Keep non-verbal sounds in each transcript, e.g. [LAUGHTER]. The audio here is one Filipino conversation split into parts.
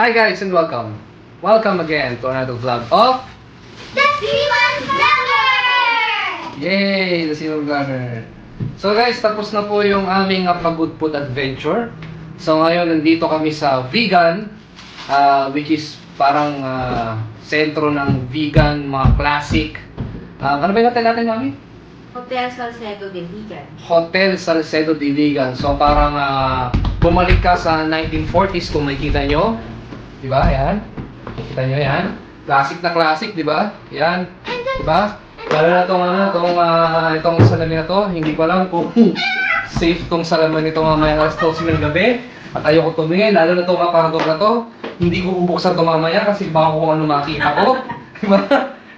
Hi guys and welcome. Welcome again to another vlog of The Seaman Vlogger! Yay! The Silver Vlogger. So guys, tapos na po yung aming uh, Pagod Food Adventure. So ngayon, nandito kami sa vegan, uh, which is parang uh, sentro ng vegan, mga classic. Uh, ano ba yung hotel natin, Mami? Hotel Salcedo de Vigan. Hotel Salcedo de Vegan. So parang uh, bumalik ka sa 1940s kung makikita nyo. Di ba? Yan. Kita nyo yan. Classic na classic, di ba? Yan. Di ba? Lalo na itong, ano, itong, uh, itong salamin na to. Hindi ko alam kung [LAUGHS] safe itong salamin nito mamaya alas 12 ng gabi. At ayoko tumingin. Lalo na itong aparador na to. Hindi ko bubuksan ito mamaya kasi baka kung ano makita ko. [LAUGHS] Di ba?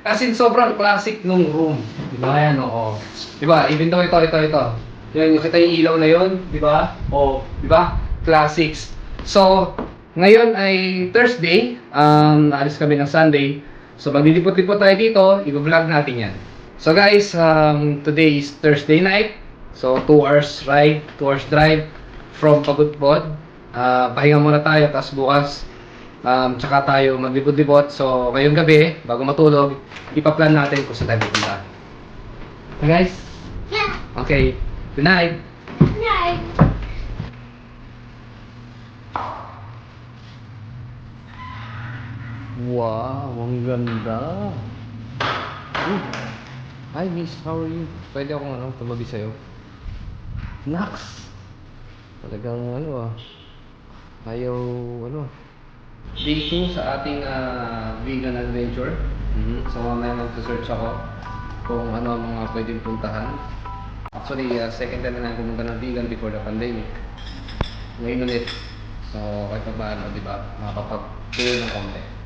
Kasi sobrang classic nung room. Di ba? Yan, oo. Di ba? Even though ito, ito, ito. Yan, yung kita yung ilaw na yun. Di ba? Oo. Di ba? Classics. So, ngayon ay Thursday. Um, alis kami ng Sunday. So, maglilipot-lipot tayo dito. I-vlog natin yan. So, guys, um, today is Thursday night. So, 2 hours ride, 2 hours drive from Pagudpod. Uh, pahinga muna tayo, tapos bukas um, tsaka tayo maglibot-libot. So, ngayong gabi, bago matulog, ipaplan natin kung saan tayo pupunta. Okay, guys? Okay. Good. Night. Wow, ang ganda. Uh. Hi, miss. How are you? Pwede akong ano, tumabi sa'yo. Nax! Talagang ano ah. Ayaw, ano. Day 2 sa ating ah, vegan adventure. Mhm. So mamaya mag-search ako kung ano ang mga pwedeng puntahan. Actually, ah, second time na namin pumunta ng vegan before the pandemic. Ngayon ulit. So, kahit pa paano, di ba, makakapag-tour ng konti.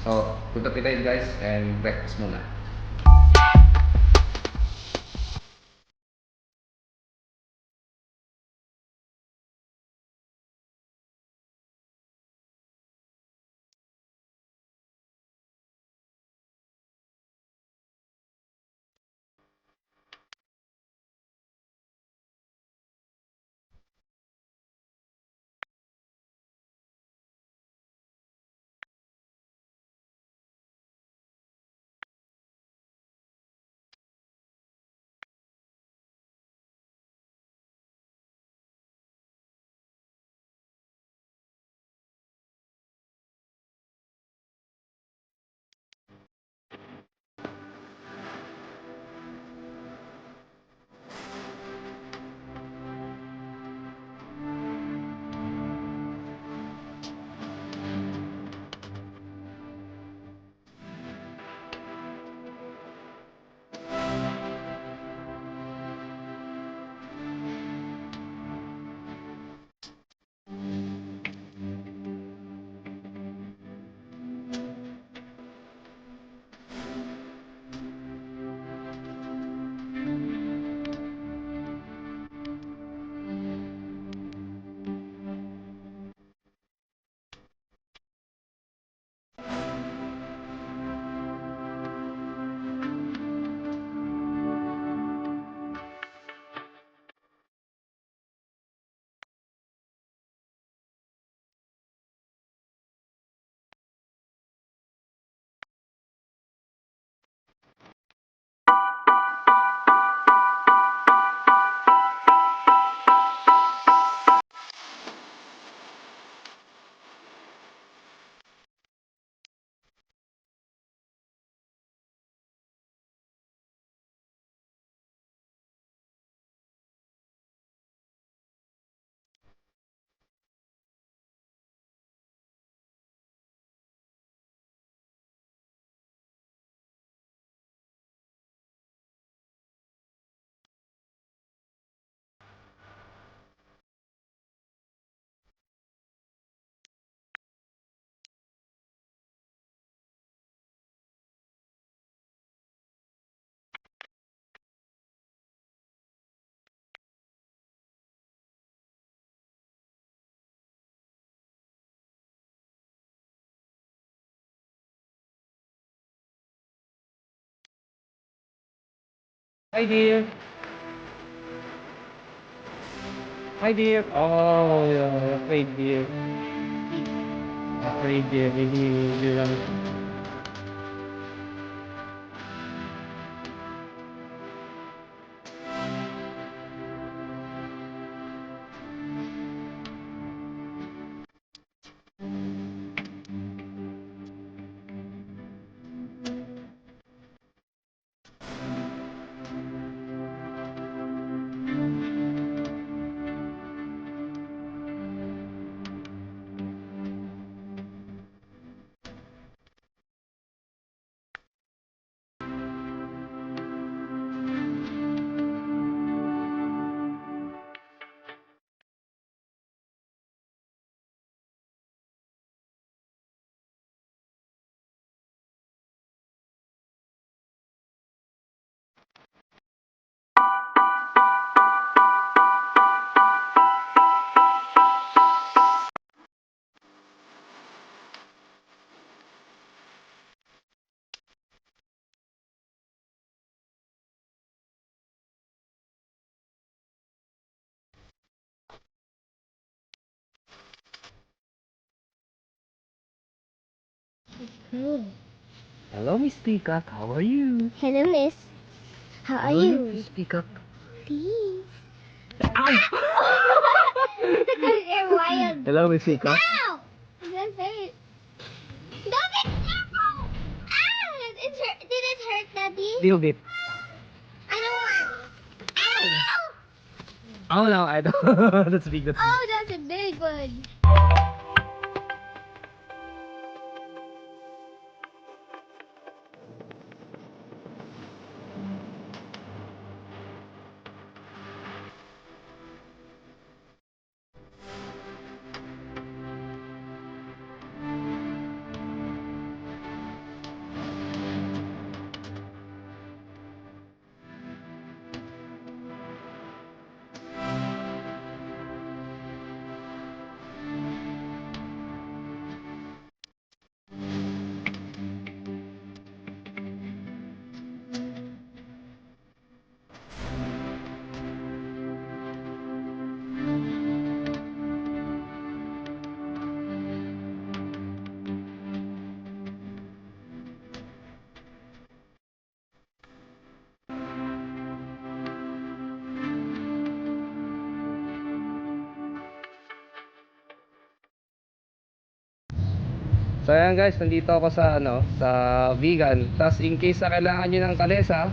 So, punta tayo guys and breakfast muna. Hi, dear. Hi, dear. Oh, yeah, afraid, dear. Afraid, dear. Dear. Lang. Hello, Miss Peacock. How are you? Hello, miss. How are Hello, you? Miss Peacock. Please. Ow! [LAUGHS] You're wild. Hello, Miss Peacock. Ow! That hurt. Stop it! Ow! Ow! It hurt. Did it hurt, Daddy? Little bit. I don't want. Ow! Oh no, I don't. [LAUGHS] that's big. That's big. Oh, that's a big one. So ayan guys, nandito ako sa ano, sa vegan. Tapos in case na kailangan niyo ng kalesa,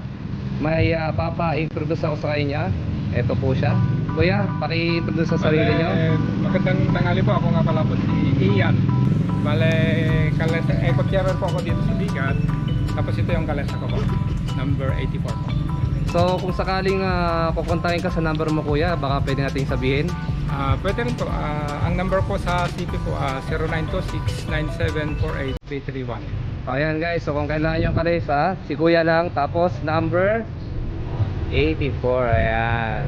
may uh, papa-introduce ako sa kanya. Ito po siya. Kuya, paki-introduce sa sarili niyo. Magandang tanghali po. Ako nga pala po si Ian. Bale, kalesa, eh, kutsero po ako dito sa Bigan. Tapos ito yung kalesa ko po. Number 84 po. So kung sakaling uh, kukontakin ka sa number mo kuya, baka pwede nating sabihin. Ah, pwede rin po. Ah, ang number po sa CP po, ah, 0926-9748-331. Ayan guys, so kung kailangan yung kalesa, si kuya lang. Tapos number 84, ayan.